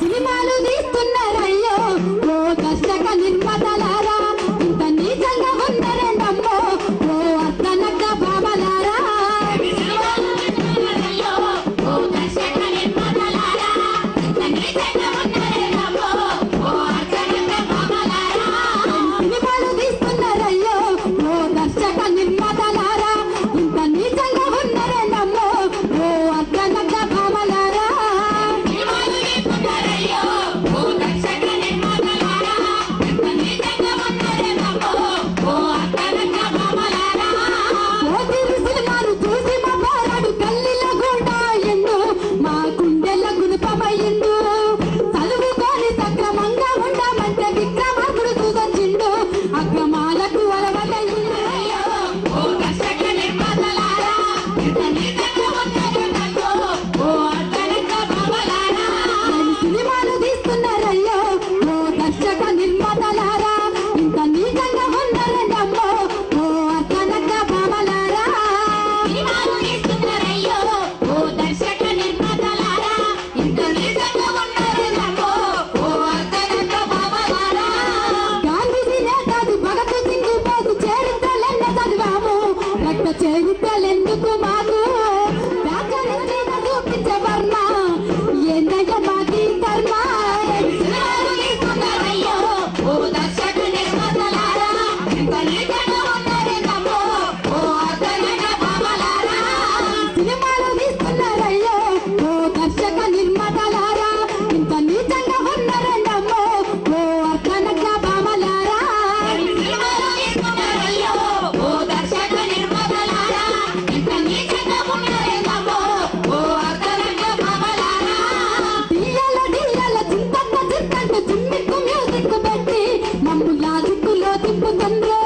సినిమాలు తీస్తున్నారయ్యో. ఓ దర్శక నిర్మతలారా చింతంత చింతంత